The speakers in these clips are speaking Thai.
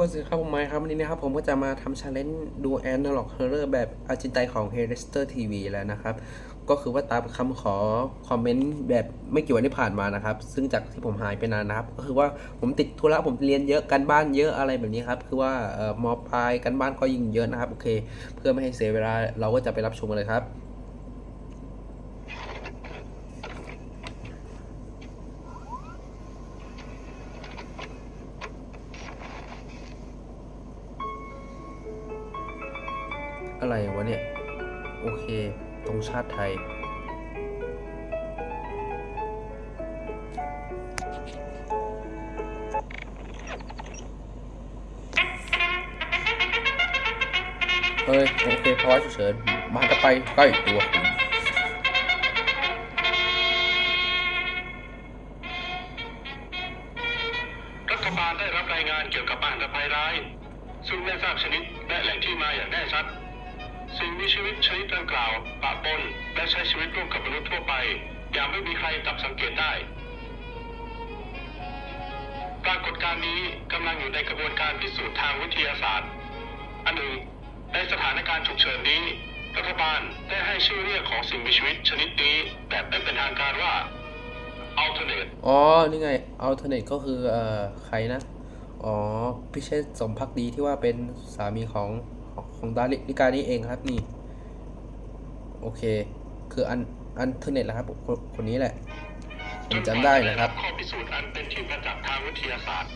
ก็สิครับผมไมค์ครับวันนี้นะครับผมก็จะมาทำชาเลนจ์ดูแอนนาล็อกเฮอร์เรอร์แบบอาจินไตของ h e r e s t e r TV แล้วนะครับ ก็คือว่าตามคำขอคอมเมนต์แบบไม่กี่วันที่ผ่านมานะครับ ซึ่งจากที่ผมหายไปนานนะครับ ก็คือว่าผมติดธุระผมเรียนเยอะกันบ้านเยอะอะไรแบบนี้ครับ คือว่าเอ่อมปลายกันบ้านก็ยิ่งเยอะนะครับ โอเค เพื่อไม่ให้เสียเวลาเราก็จะไปรับชมกันเลยครับ อะไรวะเนี่ย โอเค ตรงชาติไทย เฮ้ย โอเคพอฉุกเฉินมาจะไปใกล้ตัวรัฐบาลได้รับรายงานเกี่ยวกับอันตภัยร้ายซึ่งไม่ทราบชนิดและแหล่งที่มาอย่างแน่ชัด สิ่งมีชีวิตชนิดดังกล่าวปะปนและใช้ชีวิตร่วมกับมนุษย์ทั่วไป อย่างไม่มีใครจับสังเกตได้ ปรากฏการณ์นี้กำลังอยู่ในกระบวนการพิสูจน์ทางวิทยาศาสตร์ อันหนึ่ง ในสถานการณ์ฉุกเฉินนี้ รัฐบาลได้ให้ชื่อเรียกของสิ่งมีชีวิตชนิดนี้แบบไม่เป็นทางการว่า alternate อ๋อ นี่ไงอัลเทเนทก็คือเอ่อใครนะ อ๋อ พิเชษสมพักดีที่ว่าเป็นสามีของ ของของดาริลิกานี่เองครับนี่ โอเค คืออันอันเทอร์เน็ตแหละครับคนคนนี้แหละผมจำได้นะครับข้อพิสูจน์อันเป็นที่ประจักษ์ทางวิทยาศาสตร์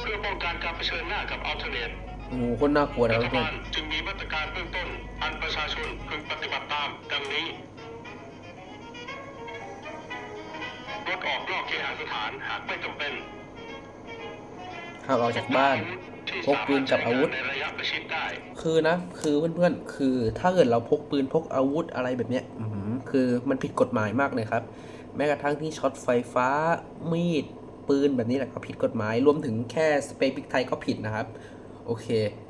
เพื่อป้องกันการเผชิญหน้ากับอัลเทอร์เนทโอ้โหคนน่ากลัวนะรัคฐรับเพื่อบานลจึงมีมาตรการเบื้องต้น อันประชาชนพึงปฏิบัติตามดังนี้งดออกนอกเคหสถานหากไม่จำเป็นห้ามออกจากบ้านที่ พกปืนกับอาวุธสมรถใช้งนในระยะประชิดได้คือนะ คือเพื่อนๆ คือถ้าเกิดเราพกปืนพกอาวุธอะไรแบบเนี้ยอื้อหือคือมันผิดกฎหมายมากเลยครับ แม้กระทั่งที่ช็อตไฟฟ้ามีดปืนแบบนี้แหละก็ผิดกฎหมายรวมถึงแค่สเปรย์พริกไทยก็ผิดนะครับ โอเค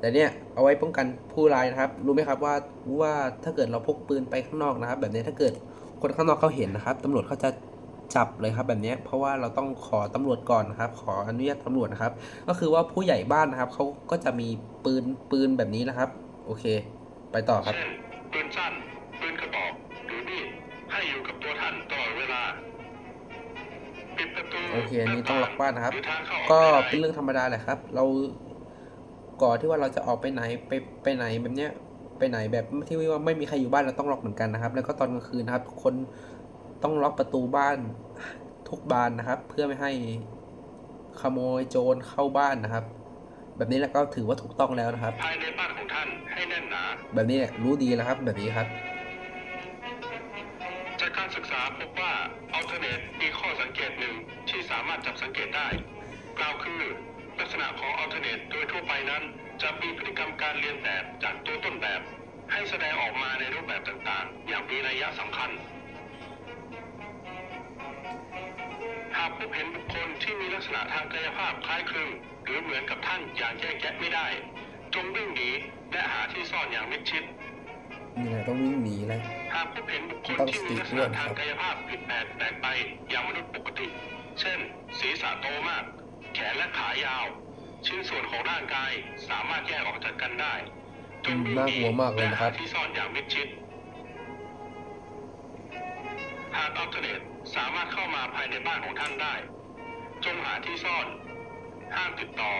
แต่เนี้ยเอาไว้ป้องกันผู้ร้ายนะครับ รู้ไหมครับว่าว่าถ้าเกิดเราพกปืนไปข้างนอกนะครับ แบบเนี้ยถ้าเกิดคนข้างนอกเขาเห็นนะครับตำรวจเขาจะ จับเลยครับแบบเนี้ยเพราะว่าเราต้องขอตำรวจก่อนนะครับ ขออนุญาตตำรวจนะครับ ก็คือว่าผู้ใหญ่บ้านนะครับเขาก็จะมีปืนปืนแบบนี้นะครับ โอเค ไปต่อครับ เช่นปืนสั้นปืนกระบอกหรือมีดให้อยู่กับตัวท่านตลอดเวลาปิดประตูโอเคอันนี้ต้องล็อกบ้านนะครับหรือทางเข้าออก็ไม่ได้ เป็นเรื่องธรรมดาแหละครับ เราก่อนที่ว่าเราจะออกไปไหนไปไปไหนแบบเนี้ยไปไหนแบบที่ว่าไม่มีใครอยู่บ้านเราต้องล็อกเหมือนกันนะครับ แล้วก็ตอนกลางคืนนะครับทุกคน ต้องล็อกประตูบ้านทุกบานนะครับ เพื่อไม่ให้ขโมยโจรเข้าบ้านนะครับ แบบนี้แหละก็ถือว่าถูกต้องแล้วนะครับ ภายในบ้านของท่านให้แน่นหนา แบบนี้แหละรู้ดีแล้วครับ แบบนี้ครับจากการศึกษาพบว่าอัลเทอร์เนทมีข้อสังเกตหนึ่งที่สามารถจับสังเกตได้กล่าวคือลักษณะของอัลเทอร์เนทโดยทั่วไปนั้น จะมีพฤติกรรมการเรียนแบบจากตัวต้นแบบ ให้แสดงออกมาในรูปแบบต่างๆ อย่างมีนัยยะสำคัญากพบเห็นบุคคลที่มีลักษณะทางกายภาพคล้ายคลึงหรือเหมือนกับท่านอย่างแยกแยะไม่ได้ จงวิ่งหนีและหาที่ซ่อนอย่างมิดชิดนี่แหละต้องวิ่งหนีเลยหากพบเห็นบุคคลต้องที่สติมีลักษด้วณะยนะครับทางกายภาพผิดแปลกแปลกไปอย่างมนุษย์ปกติ เช่น ศีรษะโตมาก แขนและขายาว ชิ้นส่วนของร่างกายสามารถแยกออกจากกันได้ จงวิ่งหนีน่ากลัวมากเลยนะครับและหาที่ซ่อนอย่างมิดชิดหากอัลเทอร์เนท สามารถเข้ามาภายในบ้านของท่านได้ จงหาที่ซ่อน ห้ามติดต่อ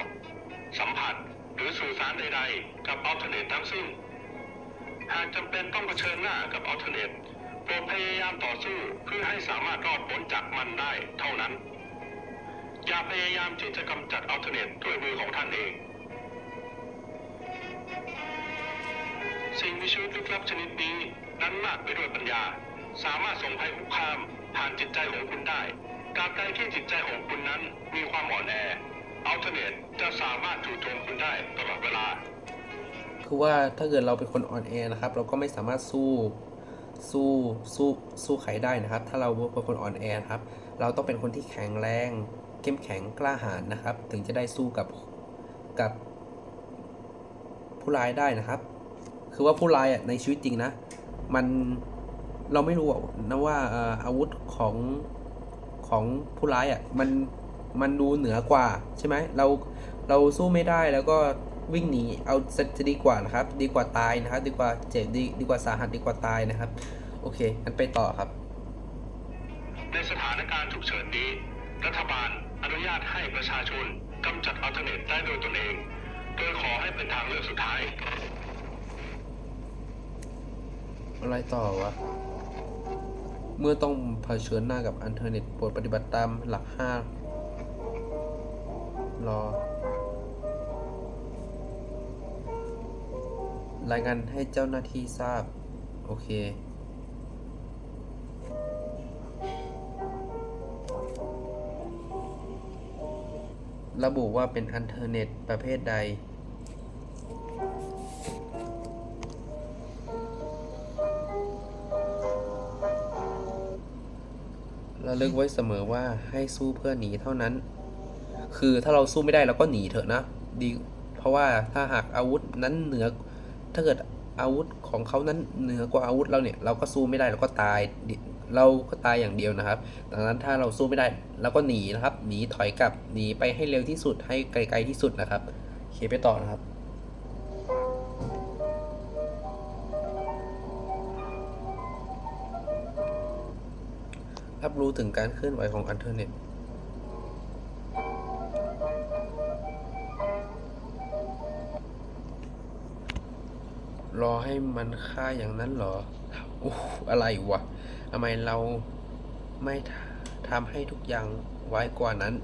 สัมผัสหรือสื่อสารใดๆ กับอัลเทอร์เนททั้งสิ้น หากจำเป็นต้องเผชิญหน้ากับอัลเทอร์เนทโปรดพยายามต่อสู้เพื่อให้สามารถรอดพ้นจากมันได้เท่านั้น อย่าพยายามที่จะกำจัดอัลเทอร์เนทด้วยมือของท่านเอง สิ่งมีชีวิตลึกลับชนิดนี้นั้นมากไปด้วยปัญญา สามารถส่งภัยคุกคาม ผ่านจิตใจของคุณได้ตราบใดที่จิตใจของคุณนั้นมีความอ่อนแออัลเทอร์เนทจะสามารถจู่โจมคุณได้ตลอดเวลา คือว่าถ้าเกิดเราเป็นคนอ่อนแอนะครับ เราก็ไม่สามารถสู้สู้สู้สู้ใครได้นะครับ ถ้าเราเป็นคนอ่อนแอครับ เราต้องเป็นคนที่แข็งแรง เข้มแข็งกล้าหาญนะครับ ถึงจะได้สู้กับกับผู้ร้ายได้นะครับ คือว่าผู้ร้ายอะในชีวิตจริงนะ มัน เราไม่รู้อะนะว่าเอ่ออาวุธของของผู้ร้ายอะมันมันดูเหนือกว่าใช่ไหมเราเราสู้ไม่ได้แล้วก็วิ่งหนีเอาจะจะดีกว่านะครับ ดีกว่าตายนะครับ ดีกว่าเจ็บดีดีกว่าสาหัสดีกว่าตายนะครับ โอเคงั้นไปต่อครับ ในสถานการณ์ฉุกเฉินนี้ รัฐบาลอนุญาตให้ประชาชนกำจัดอัลเทอร์เนทได้โดยตนเองโดยขอให้เป็นทางเลือกสุดท้าย อะไรต่อวะ เมื่อต้องเผชิญหน้ากับอันเทอร์เน็ตโปรดปฏิบัติตามหลักห้ารอรายงานให้เจ้าหน้าที่ทราบ โอเค ระบุว่าเป็นอันเทอร์เน็ตประเภทใด ระลึกไว้เสมอว่าให้สู้เพื่อหนีเท่านั้น คือถ้าเราสู้ไม่ได้เราก็หนีเถอะนะ ดี เพราะว่าถ้าหากอาวุธนั้นเหนือ ถ้าเกิดอาวุธของเขานั้นเหนือกว่าอาวุธเราเนี่ย เราก็สู้ไม่ได้เราก็ตาย เราก็ตายอย่างเดียวนะครับ ดังนั้นถ้าเราสู้ไม่ได้เราก็หนีนะครับ หนีถอยกลับ หนีไปให้เร็วที่สุด ให้ไกลๆที่สุดนะครับโอเคไปต่อนะครับ รับรู้ถึงการเคลื่อนไหวของอันเทอร์เน็ต รอให้มันค่าอย่างนั้นเหรออู้อะไรวะทำไมเราไม่ทำให้ทุกอย่างไว้กว่านั้น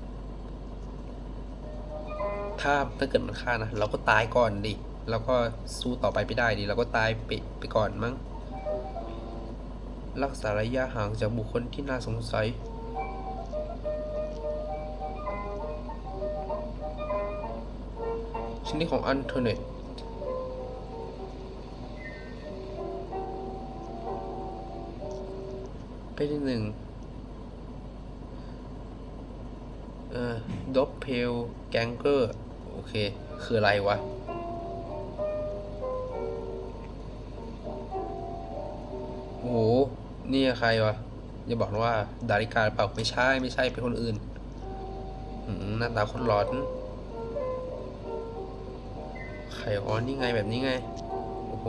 ถ้าถ้าเกิดมันฆ่านะ เราก็ตายก่อนดิแล้วก็สู้ต่อไปไม่ได้ดิ เราก็ตายไปไปก่อนมั้ง รักษาระยะห่างจากบุคคลที่น่าสงสัย ชนิดของอันเทอร์เน็ตไปที่หนึ่งเอ่อดอปเพลแกงเกอร์ โอเค คืออะไรวะ นี่ใครวะอย่าบอกนะว่าดาริกาเปล่าไม่ใช่ไม่ใช่เป็นคนอื่นหน้าตาคนหลอนไข่อ๋อนี่ไงแบบนี้ไง โอ้โห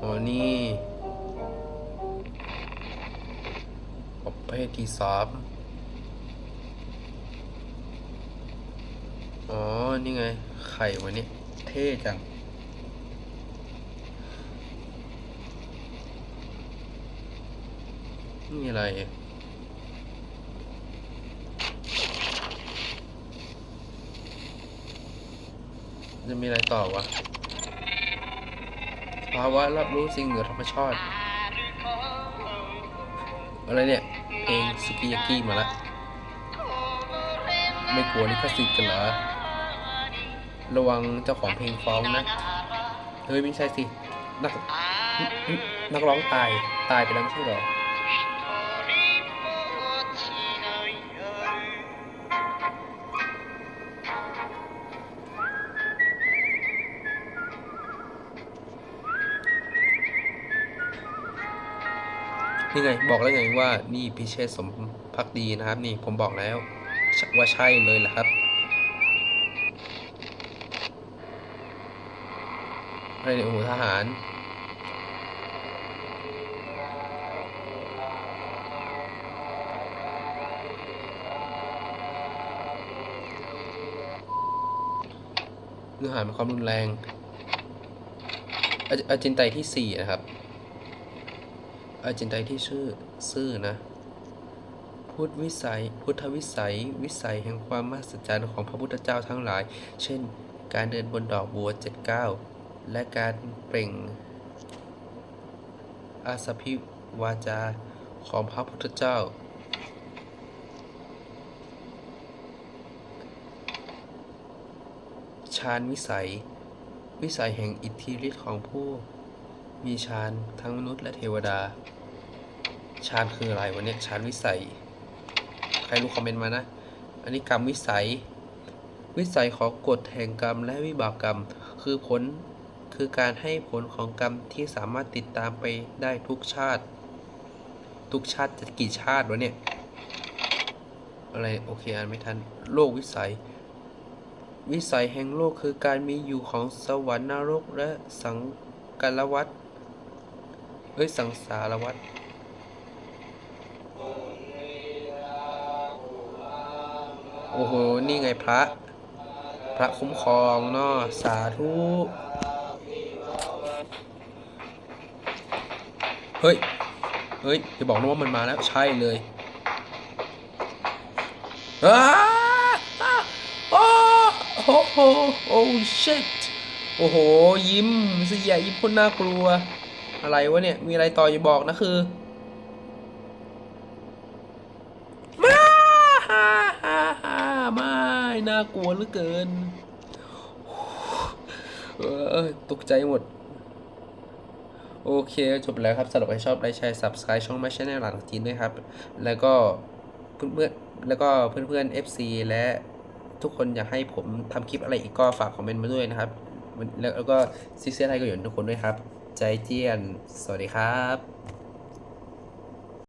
อ๋อนี่ประเภทที่สามอ๋อ นี่ไง ไข่วันนี้ เท่จัง นี่อะไรจะมีอะไรต่อวะภาวะรับรู้สิ่งเหนือธรรมชาติ อะไรเนี่ย เพลงสุกิยากิมาละ ไม่กลัวลิขสิทธิ์กันเหรอ ระวังเจ้าของเพลงฟ้องนะ เฮ้ยไม่ใช่สิ นักนักร้องตาย ตายไปแล้วไม่ใช่หรอ นี่ไงบอกแล้วไงว่านี่พิเชษสมพักดีนะครับ นี่ผมบอกแล้วว่าใช่เลยแหละครับอะไรเนี่ยโอ้โหทหารเนื้อหามีความรุนแรงออาจินไตที่สี่นะครับ อาจินไตที่ชื่อซื่อนะ พุทธวิสัย พุทธวิสัย วิสัยแห่งความมหัศจรรย์ของพระพุทธเจ้าทั้งหลาย เช่น การเดินบนดอกบัวเจ็ดเก้าและการเปล่ง อาสพิวาจาของพระพุทธเจ้าฌานวิสัย วิสัยแห่งอิทธิฤทธิ์ของผู้ มีฌานทั้งมนุษย์และเทวดาฌานคืออะไรวะเนี่ยฌานวิสัย ใครรู้คอมเมนต์มานะ อันนี้กรรมวิสัย วิสัยของกฎแห่งกรรมและวิบากกรรม คือผลคือการให้ผลของกรรมที่สามารถติดตามไปได้ทุกชาติ ทุกชาติจะกี่ชาติวะเนี่ย อะไรโอเคอ่านไม่ทันโลกวิสัย วิสัยแห่งโลกคือการมีอยู่ของสวรรค์นรกและสังกาลวัฏ เอ้ย สังสารวัฏโอ้โห นี่ไงพระ พระคุ้มครองเนาะสาธุ เฮ้ย เฮ้ยอย่าบอกนะว่ามันมาแล้ว ใช่เลยอ้าโอ้โหโอ้โอ้ shit โอ้โห ยิ้มเสียยิ้มคนน่ากลัว อะไรวะเนี่ย มีอะไรต่ออย่าบอกนะคือมาฮ่าฮ่าฮ่าไม่น่ากลัวเหลือเกินเออตกใจหมด โอเค จบแล้วครับสำหรับใครชอบไลค์แชร์ subscribe ช่องไม่ใช่แนวหลังจีนด้วยครับ แล้วก็เพื่อนๆแล้วก็เพื่อนๆ FC และทุกคนอยากให้ผมทำคลิปอะไรอีกก็ฝากคอมเมนต์มาด้วยนะครับ แล้วก็ซิกเซียไทยก็อยู่ทุกคนด้วยครับ ใจเจียน สวัสดีครับ